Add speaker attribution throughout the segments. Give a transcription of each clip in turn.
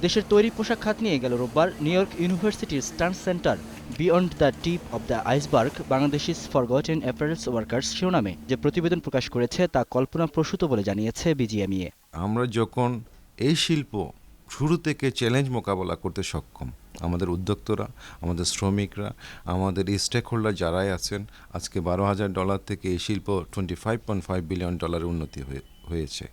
Speaker 1: দেশের তৈরি পোশাক খাত নিয়ে গেল রোববার নিউ ইয়র্ক ইউনিভার্সিটির Stern centre, beyond the tip of the iceberg, Bangladesh's forgotten apparels workers শিরোনামে, যে প্রতিবেদন প্রকাশ করেছে তা কল্পনাপ্রসূত বলে জানিয়েছে বিজিএমইএ
Speaker 2: আমরা যখন এই শিল্প শুরু থেকে চ্যালেঞ্জ মোকাবেলা করতে সক্ষম, আমাদের উদ্যোক্তরা, আমাদের শ্রমিকরা, আমাদের স্টেক হোল্ডার যারাই আছেন, আজকে বারো হাজার ডলার থেকে এই শিল্প twenty five point five billion ডলারের উন্নতি হয়ে- হয়েছে।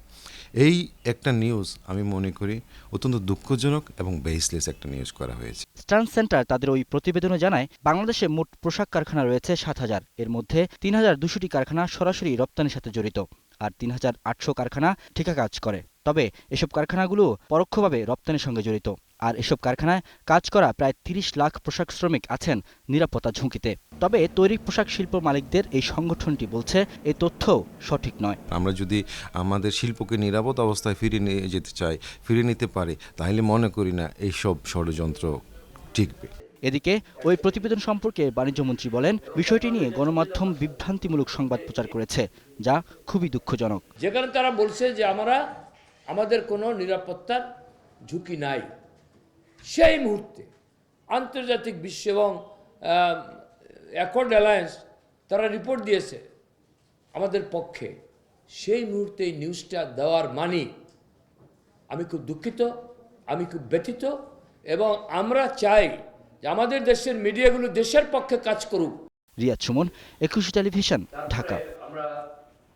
Speaker 2: এই একটা নিউজ আমি মনে করি অত্যন্ত দুঃখজনক এবং বেসলেস একটা নিউজ করা হয়েছে।
Speaker 1: স্টান সেন্টার তাদের ওই প্রতিবেদনে জানায়, বাংলাদেশে মোট পোশাক কারখানা রয়েছে সাত হাজার। এর মধ্যে তিন হাজার দুশোটি কারখানা সরাসরি রপ্তানির সাথে জড়িত আর তিন হাজার আটশো কারখানা ঠিকা কাজ করে। তবে এসব কারখানাগুলো পরোক্ষভাবে রপ্তানির সঙ্গে জড়িত। আর এসব কারখানায় কাজ করা প্রায় তিরিশ লাখ পোশাক শ্রমিক আছেন নিরাপত্তা ঝুঁকিতে। তবে তৈরি পোশাক শিল্প মালিকদের এই সংগঠনটি বলছে এই তথ্য সঠিক নয়।
Speaker 2: আমরা যদি আমাদের শিল্পকে নিরাপদ অবস্থায় ফিরিয়ে নিয়ে যেতে চাই ফিরিয়ে নিতে পারি তাহলে মনে করি না এইসব ষড়যন্ত্র টিকবে।
Speaker 1: এদিকে ওই প্রতিবেদন সম্পর্কে বাণিজ্যমন্ত্রী বলেন বিষয়টি নিয়ে গণমাধ্যম বিভ্রান্তিমূলক সংবাদ প্রচার করেছে যা খুবই দুঃখজনক।
Speaker 3: যেখানে তারা বলছে যে আমরা আমাদের কোনো নিরাপত্তার ঝুঁকি নাই। সেই মুহূর্তে আন্তর্জাতিক বিশ্ব এবং অ্যাকর্ড অ্যালায়েন্স তারা রিপোর্ট দিয়েছে আমাদের পক্ষে। সেই মুহূর্তে এই নিউজটা দেওয়ার মানে আমি খুব দুঃখিত আমি খুব ব্যথিত এবং আমরা চাই যে আমাদের দেশের মিডিয়াগুলো দেশের পক্ষে কাজ করুক।
Speaker 1: রিয়াদ সুমন একুশে টেলিভিশন ঢাকা।
Speaker 3: আমরা